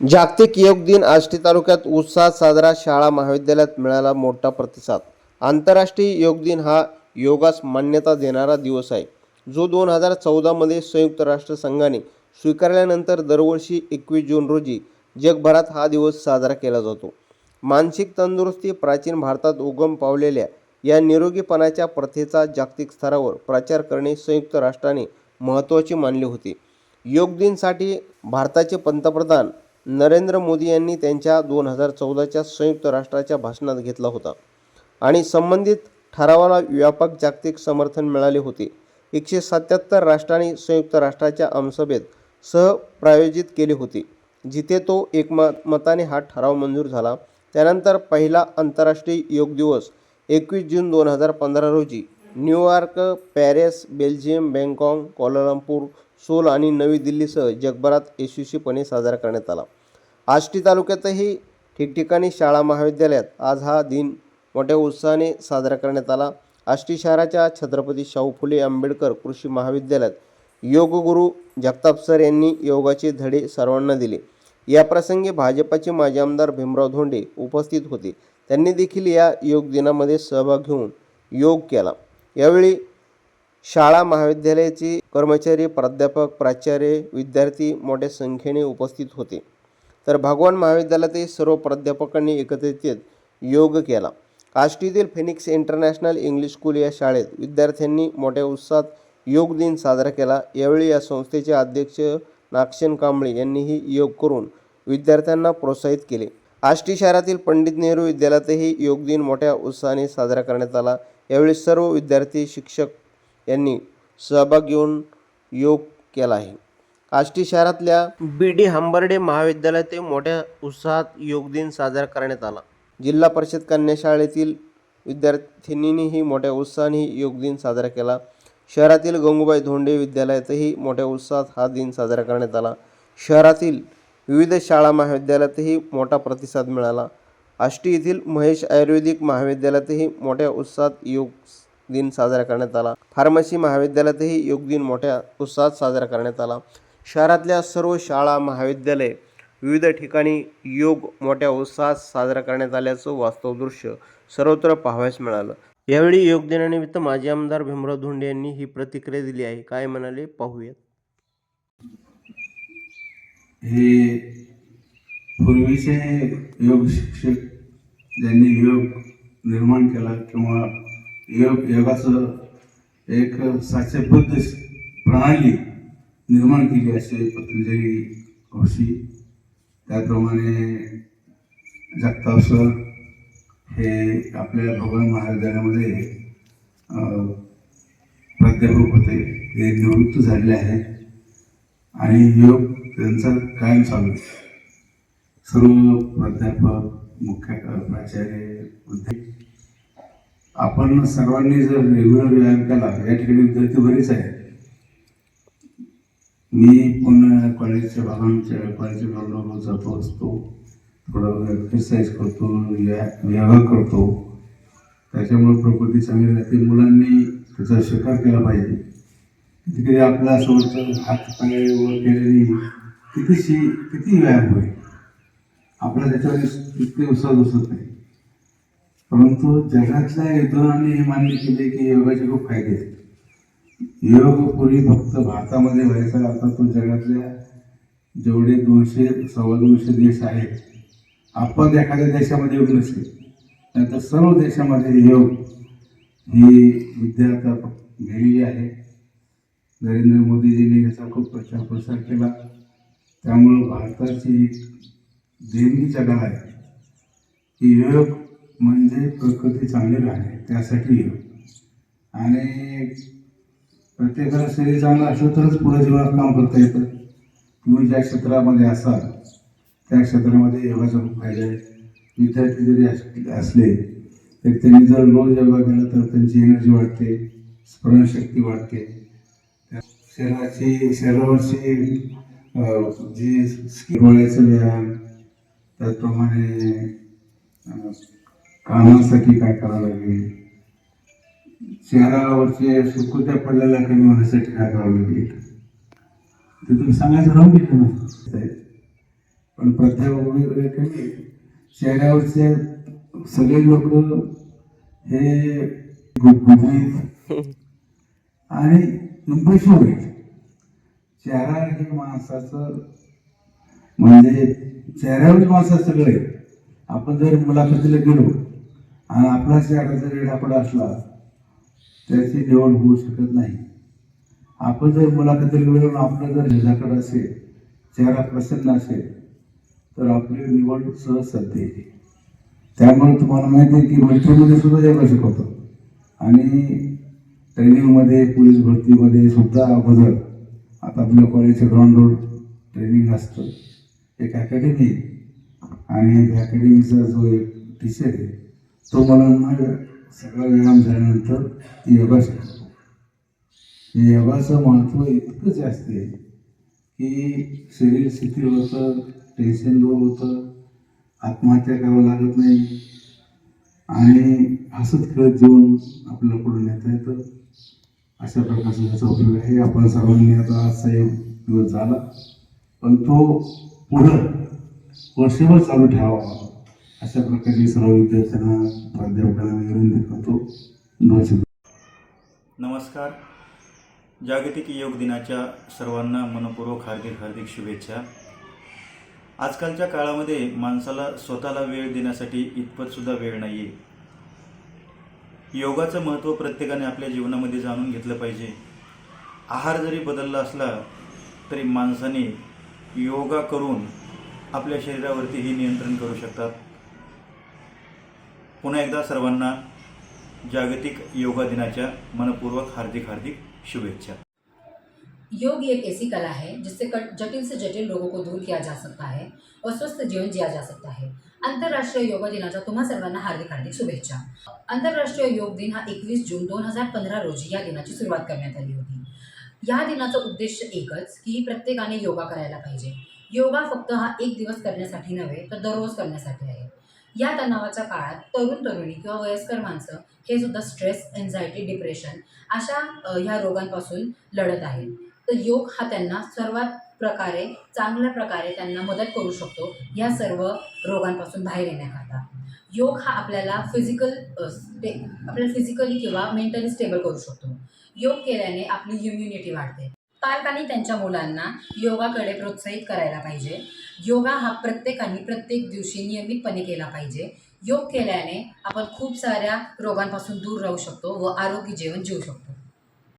जागतिक योग दिन आष्टी तालुक्यात उत्साहात साजरा शाळा महाविद्यालयात मिळाला मोठा प्रतिसाद. आंतरराष्ट्रीय योग दिन हा योगास मान्यता देणारा दिवस आहे. जो दोन हजार चौदामध्ये संयुक्त राष्ट्रसंघाने स्वीकारल्यानंतर दरवर्षी एकवीस जून रोजी जगभरात हा दिवस साजरा केला जातो. मानसिक तंदुरुस्ती प्राचीन भारतात उगम पावलेल्या या निरोगीपणाच्या प्रथेचा जागतिक स्तरावर प्रचार करणे संयुक्त राष्ट्राने महत्त्वाचे मानले होते. योग दिनसाठी भारताचे पंतप्रधान नरेंद्र मोदी यांनी त्यांच्या दोन हजार चौदाच्या संयुक्त राष्ट्राच्या भाषणात घेतला होता. आणि संबंधित ठरावाला व्यापक जागतिक समर्थन मिळाले होते. एकशे सत्याहत्तर राष्ट्रांनी संयुक्त राष्ट्राच्या आमसभेत सहप्रायोजित केले होते. जिथे तो एकमताने हा ठराव मंजूर झाला. त्यानंतर पहिला आंतरराष्ट्रीय योग दिवस एकवीस जून दोन हजार पंधरा रोजी New York Paris Belgium Bangkok Kuala Lumpur Seoul आणि नवी दिल्लीसह जगभरात यशस्वीपणे साजरा करण्यात आला. आष्टी तालुक्यातही ठिकठिकाणी शाळा महाविद्यालयात आज हा दिन मोठ्या उत्साहाने साजरा करण्यात आला. आष्टी शहराच्या छत्रपती शाहू फुले आंबेडकर कृषी महाविद्यालयात योगगुरू जगताप सर यांनी योगाचे धडे सर्वांना दिले. या प्रसंगी भाजपाचे माजी आमदार भीमराव धोंडे उपस्थित होते. त्यांनी देखील या योग दिनामध्ये सहभाग घेऊन योग केला. यावेळी शाळा महाविद्यालयाचे कर्मचारी प्राध्यापक प्राचार्य विद्यार्थी मोठ्या संख्येने उपस्थित होते. तर भगवान महाविद्यालयातील सर्व प्राध्यापकांनी एकत्रित येत योग केला. आष्टीतील फिनिक्स इंटरनॅशनल इंग्लिश स्कूल या शाळेत विद्यार्थ्यांनी मोठ्या उत्साहात योग दिन साजरा केला. यावेळी या संस्थेचे अध्यक्ष नागशेन कांबळे यांनीही योग करून विद्यार्थ्यांना प्रोत्साहित केले. आष्टी शहरातील पंडित नेहरू विद्यालयातही योग दिन मोठ्या उत्साहाने साजरा करण्यात आला. यावेळी सर्व विद्यार्थी शिक्षक यांनी सहभाग घेऊन योग केला आहे. आष्टी शहरातल्या बी डी हंबर्डे महाविद्यालयात मोठ्या उत्साहात योग दिन साजरा करण्यात आला. जिल्हा परिषद कन्या शाळेतील विद्यार्थिनींनीही मोठ्या उत्साहाने योग दिन साजरा केला. शहरातील गंगूबाई धोंडे विद्यालयातही मोठ्या उत्साहात हा दिन साजरा करण्यात आला. शहरातील विविध शाळा महाविद्यालयातही मोठा प्रतिसाद मिळाला. आष्टी येथील महेश आयुर्वेदिक महाविद्यालयातही मोठ्या उत्साहात योग दिन साजरा करण्यात आला. फार्मसी महाविद्यालयातही योग दिन मोठ्या उत्साहात साजरा करण्यात आला. शहरातल्या सर्व शाळा महाविद्यालय विविध ठिकाणी योग मोठ्या उत्साहात साजरा करण्यात आल्याचं वास्तव दृश्य सर्वत्र पाहावयास मिळालं. यावेळी योग दिनानिमित्त माजी आमदार भीमराव धोंडे यांनी ही प्रतिक्रिया दिली आहे. काय म्हणाले पाहूयात. हे पूर्वीचे योग शिक्षक ज्यांनी योग निर्माण केला किंवा योग योगाचं एक साचेबद्ध प्रणाली निर्माण केली असे पतंजली ऋषी त्याप्रमाणे जगताप सर हे आपल्या भगवान महाविद्यालयामध्ये प्राध्यापक होते. हे निवृत्त झालेले आहे आणि योग त्यांचा कायम चालू आहे. सर्व प्राध्यापक मुख्य प्राचार्य उद्योग आपण सर्वांनी जर रेग्युलर व्यायाम केला या ठिकाणी विद्यार्थी बरेच आहेत मी पुन्हा कॉलेजच्या भागांच्या कॉलेजच्या भागावर जातो असतो. थोडं एक्सरसाइज करतो व्या व्यायाम करतो. त्याच्यामुळे प्रकृती चांगली राहते. मुलांनी त्याचा स्वीकार केला पाहिजे. कधी आपल्यासोबत हात पाय वर केलेली कितीशी किती व्यायाम होईल? आपला त्याच्यावर तितके उत्साह दिसत नाही. परंतु जगातल्या युद्धाने हे मान्य केले की योगाचे खूप फायदे आहेत. योग पूर्वी फक्त भारतामध्ये व्हायचा आता तो जगातल्या जेवढे दोनशे सव्वा दोनशे देश आहेत आपण एखाद्या देशामध्ये योग नसेल तर सर्व देशामध्ये योग ही विद्या आता गेलेली आहे. नरेंद्र मोदीजींनी याचा खूप प्रचार प्रसार केला. त्यामुळं भारताची देणगी जगाला आहे की योग म्हणजे प्रकृती चांगली राहणे त्यासाठी योग आणि प्रत्येकाला शरीर चांगलं असलं तरच पुढे जीवनात काम करता येतं. तुम्ही ज्या क्षेत्रामध्ये असाल त्या क्षेत्रामध्ये योगाचा खूप फायदा आहे. विद्यार्थी जरी असले तर त्यांनी जर रोज योगा केला तर त्यांची एनर्जी वाढते स्मरणशक्ती वाढते. शरीराची शरीरावरची जी स्किन डोळ्याचं व्यायाम त्याचप्रमाणे कामासाठी कानासाठी काय करावं लागेल? चेहऱ्यावरचे सुकृत्या पडलेल्या कमी होण्यासाठी काय करावं लागेल? ते तुम्ही सांगायचं राहून गेलं ना. पण प्राध्यापक वगैरे कमी चेहऱ्यावरचे सगळे लोक हे गुबगुबीत आणि इम्प्रेसिव्ह आहेत चेहरा हे माणसाचं म्हणजे चेहऱ्यावर माणसं सगळं आहे आपण जर मुलाखतीला गेलो आणि आपला चेहरा जर आपला असला त्याची निवड होऊ शकत नाही. आपण जर मुलाखतीला मिळून आपलं जर हेजाकडं असेल चेहरा प्रसन्न असेल तर आपली निवड सहज साध्य येते त्यामुळे तुम्हाला माहिती आहे की मिलिटरीमध्ये सुद्धा योगा शिकवतो आणि ट्रेनिंगमध्ये पोलीस भरतीमध्ये सुद्धा अगोदर आता आपल्या कॉलेजच्या ग्राउंडवर ट्रेनिंग असतं. एक अकॅडमी आणि अकॅडमीचा जो एक टीचर आहे तो मला माझ्या सगळा व्यायाम झाल्यानंतर योगा शिकवतो योगाचं महत्त्व इतकं जास्त आहे की शरीर शिथिल होतं टेन्शन दूर होतं आत्महत्या करावं लागत नाही. आणि हसत खेळत जीवन आपल्याला पुढे नेता येतं. अशा प्रकारचा त्याचा उपयोग आहे. आपण सर्वांनी आता आजचा एक दिवस झाला. पण तो पुढं वर्षभर चालू ठेवावा अशा प्रकारे सर्व विद्यार्थ्यांना प्राध्यापकांना विनंती करतो. नमस्कार. जागतिक योग दिनाच्या सर्वांना मनपूर्वक हार्दिक हार्दिक शुभेच्छा. आजकालच्या काळामध्ये माणसाला स्वतःला वेळ देण्यासाठी इतपत सुद्धा वेळ नाही आहे योगाचं महत्त्व प्रत्येकाने आपल्या जीवनामध्ये जाणून घेतलं पाहिजे. आहार जरी बदलला असला तरी माणसाने योगा करून आपल्या शरीरावरतीही नियंत्रण करू शकतात. पुन्हा एकदा सर्वांना जागतिक योगा दिनाच्या मनपूर्वक हार्दिक हार्दिक शुभेच्छा. योग एक ऐसी कला है जिससे जटिल से जटिल रोगों को दूर किया जा सकता है और स्वस्थ जीवन जिया जा सकता है। आंतरराष्ट्रीय योग दिनाच्या तुम्हा सर्वांना हार्दिक हार्दिक शुभेच्छा. आंतरराष्ट्रीय योग दिन हा एकवीस जून दोन हजार पंधरा रोजी या दिनाची सुरुवात करण्यात आली होती. या दिनाचा उद्देश एकच की प्रत्येकाने योगा करायला पाहिजे. योगा फक्त हा एक दिवस करण्यासाठी नव्हे तर दररोज करण्यासाठी आहे. या तणावाच्या काळात तरुण तरुणी किंवा वयस्कर माणसं हे सुद्धा स्ट्रेस एन्झायटी डिप्रेशन अशा ह्या रोगांपासून लढत आहेत. तर योग हा त्यांना सर्वात प्रकारे चांगल्या प्रकारे त्यांना मदत करू शकतो या सर्व रोगांपासून बाहेर येण्याकरता. योग हा आपल्याला फिजिकल स्टे आपल्याला फिजिकली किंवा मेंटली स्टेबल करू शकतो. योग केल्याने आपली इम्युनिटी वाढते. पालकांनी त्यांच्या मुलांना योगाकडे प्रोत्साहित करायला पाहिजे. योगा हा प्रत्येकाने प्रत्येक दिवशी नियमितपणे केला पाहिजे. योग केल्याने आपण खूप साऱ्या रोगांपासून दूर राहू शकतो व आरोग्य जीवन जीवू शकतो.